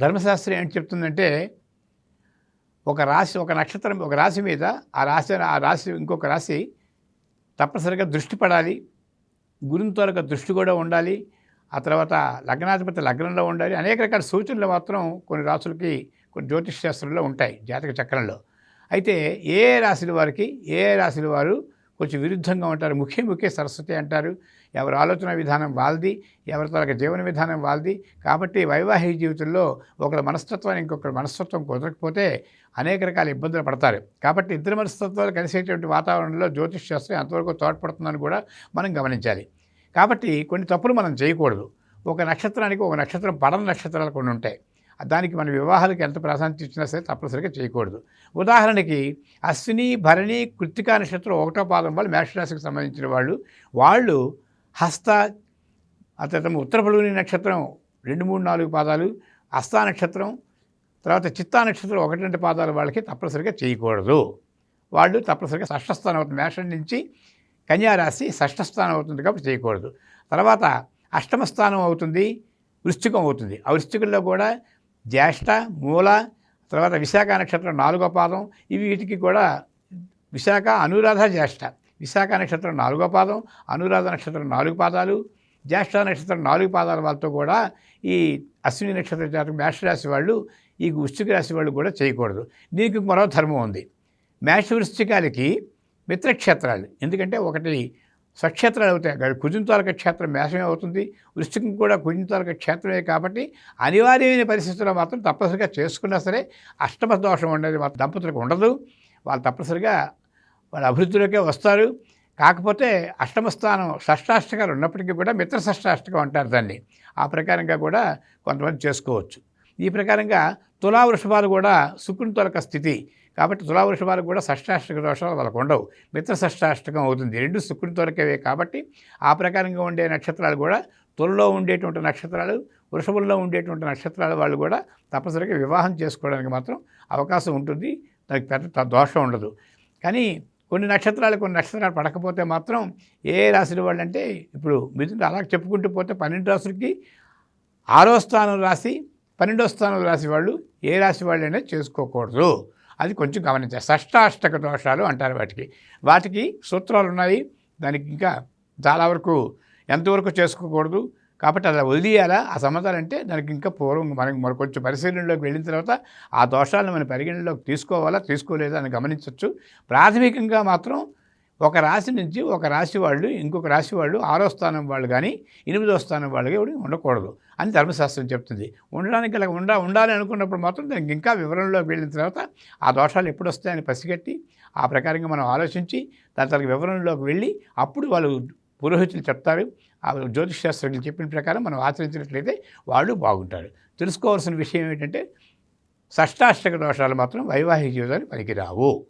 ధర్మశాస్త్రం ఏంటి చెప్తుందంటే ఒక రాశి ఒక నక్షత్రం ఒక రాశి మీద ఆ రాశి ఆ రాశి ఇంకొక రాశి తప్పనిసరిగా దృష్టి పడాలి. గురుని త్వరగా దృష్టి కూడా ఉండాలి. ఆ తర్వాత లగ్నాధిపతి లగ్నంలో ఉండాలి. అనేక రకాల సూచనలు మాత్రం కొన్ని రాసులకి కొన్ని జ్యోతిష్ శాస్త్రంలో ఉంటాయి జాతక చక్రంలో. అయితే ఏ రాశుల వారికి ఏ రాశుల వారు కొంచెం విరుద్ధంగా ఉంటారు? ముఖ్య ముఖ్య సరస్వతి అంటారు. ఎవరి ఆలోచన విధానం వాళ్ళది ఎవరి త్వరగా జీవన విధానం వాళ్ళది. కాబట్టి వైవాహిక జీవితంలో ఒకరి మనస్తత్వాన్ని ఇంకొకరి మనస్తత్వం కుదరకపోతే అనేక రకాల ఇబ్బందులు పడతారు. కాబట్టి ఇద్దరు మనస్తత్వాలు కలిసేటువంటి వాతావరణంలో జ్యోతిష్ శాస్త్రం ఎంతవరకు తోడ్పడుతుందని కూడా మనం గమనించాలి. కాబట్టి కొన్ని తప్పులు మనం చేయకూడదు. ఒక నక్షత్రానికి ఒక నక్షత్రం పడన నక్షత్రాలు కొన్ని ఉంటాయి. దానికి మన వివాహాలకు ఎంత ప్రాధాన్యత ఇచ్చినా సరే తప్పనిసరిగా చేయకూడదు. ఉదాహరణకి అశ్విని భరణి కృత్తికా నక్షత్రం ఒకటో పాదం వాళ్ళు మేషరాశికి సంబంధించిన వాళ్ళు వాళ్ళు హస్త ఆ ఉత్తర పలుగుని నక్షత్రం రెండు మూడు నాలుగు పాదాలు హస్త నక్షత్రం తర్వాత చిత్తా నక్షత్రం ఒకటి రెండు పాదాల వాళ్ళకి తప్పనిసరిగా చేయకూడదు. వాళ్ళు తప్పనిసరిగా షష్ఠస్థానం అవుతుంది. మేషం నుంచి కన్యారాశి షష్ఠస్థానం అవుతుంది కాబట్టి చేయకూడదు. తర్వాత అష్టమ స్థానం అవుతుంది వృశ్చికం అవుతుంది. ఆ వృశ్చికంలో కూడా జ్యేష్ఠ మూల తర్వాత విశాఖ నక్షత్రం నాలుగో పాదం. ఇవి వీటికి కూడా విశాఖ అనురాధ జ్యేష్ఠ. విశాఖ నక్షత్రం నాలుగో పాదం అనురాధ నక్షత్రం నాలుగు పాదాలు జ్యేష్ఠ నక్షత్రం నాలుగు పాదాల వాళ్ళతో కూడా ఈ అశ్విని నక్షత్ర జాతకం మేషరాశి వాళ్ళు ఈ వృశ్చిక రాశి వాళ్ళు కూడా చేయకూడదు. దీనికి మరో ధర్మం ఉంది. మేష వృశ్చికాలకి మిత్రక్షేత్రాలు. ఎందుకంటే ఒకటి స్వక్షేత్రాలు అవుతాయి. కుజుంతాలక క్షేత్రం మేషమే అవుతుంది. వృష్టికం కూడా కుజుంతాలక క్షేత్రమే కాబట్టి అనివార్యమైన పరిస్థితుల్లో మాత్రం తప్పనిసరిగా చేసుకున్నా సరే అష్టమ దోషం ఉండేది మా దంపతులకు ఉండదు. వాళ్ళు తప్పనిసరిగా వాళ్ళు అభివృద్ధిలోకే వస్తారు. కాకపోతే అష్టమ స్థానం షష్టాష్టకాలు ఉన్నప్పటికీ కూడా మిత్ర షష్టాష్టకం అంటారు దాన్ని. ఆ ప్రకారంగా కూడా కొంతమంది చేసుకోవచ్చు. ఈ ప్రకారంగా తులా వృషభాలు కూడా శుక్రుని తొలక స్థితి. కాబట్టి తులా వృషభాలకు కూడా షష్టాష్టక దోషాలు వాళ్ళకు ఉండవు. మిత్ర షష్టాష్టకం అవుతుంది. రెండు శుక్రుని తొలకవే కాబట్టి ఆ ప్రకారంగా ఉండే నక్షత్రాలు కూడా తులలో ఉండేటువంటి నక్షత్రాలు వృషభంలో ఉండేటువంటి నక్షత్రాల వాళ్ళు కూడా తప్పనిసరిగా వివాహం చేసుకోవడానికి మాత్రం అవకాశం ఉంటుంది. దానికి పెద్ద దోషం ఉండదు. కానీ కొన్ని నక్షత్రాలు కొన్ని నక్షత్రాలు పడకపోతే మాత్రం ఏ రాశుల వాళ్ళు అంటే ఇప్పుడు మిథున అలా చెప్పుకుంటూ పోతే పన్నెండు రాశులకి ఆరో స్థానం రాసి పన్నెండో స్థానం రాసి వాళ్ళు ఏ రాశి వాళ్ళైనా చేసుకోకూడదు. అది కొంచెం గమనించాలి షష్టాష్టక దోషాలు అంటారు వాటికి. వాటికి సూత్రాలు ఉన్నాయి దానికి ఇంకా చాలా వరకు ఎంతవరకు చేసుకోకూడదు? కాబట్టి అలా వదిలేయాలా? ఆ సమాచారం అంటే దానికి ఇంకా పూర్వం మనకి మరి కొంచెం పరిశీలనలోకి వెళ్ళిన తర్వాత ఆ దోషాలను మనం పరిగణనలోకి తీసుకోవాలా తీసుకోలేదా అని గమనించవచ్చు ప్రాథమికంగా మాత్రం ఒక రాశి నుంచి ఒక రాశి వాళ్ళు ఇంకొక రాశి వాళ్ళు ఆరో స్థానం వాళ్ళు కానీ ఎనిమిదో స్థానం వాళ్ళు కానీ ఉండకూడదు అని ధర్మశాస్త్రం చెప్తుంది. ఉండడానికి ఇలా ఉండా ఉండాలి అనుకున్నప్పుడు మాత్రం దానికి ఇంకా వివరంలోకి వెళ్ళిన తర్వాత ఆ దోషాలు ఎప్పుడు వస్తాయని పసిగట్టి ఆ ప్రకారంగా మనం ఆలోచించి దాని తర్వాత వివరంలోకి వెళ్ళి అప్పుడు వాళ్ళు పురోహితులు చెప్తారు. ఆ జ్యోతిష్ శాస్త్రజ్ఞులు చెప్పిన ప్రకారం మనం ఆచరించినట్లయితే వాళ్ళు బాగుంటారు. తెలుసుకోవాల్సిన విషయం ఏంటంటే షష్టాష్టక దోషాలు మాత్రం వైవాహిక జీవితానికి పనికిరావు.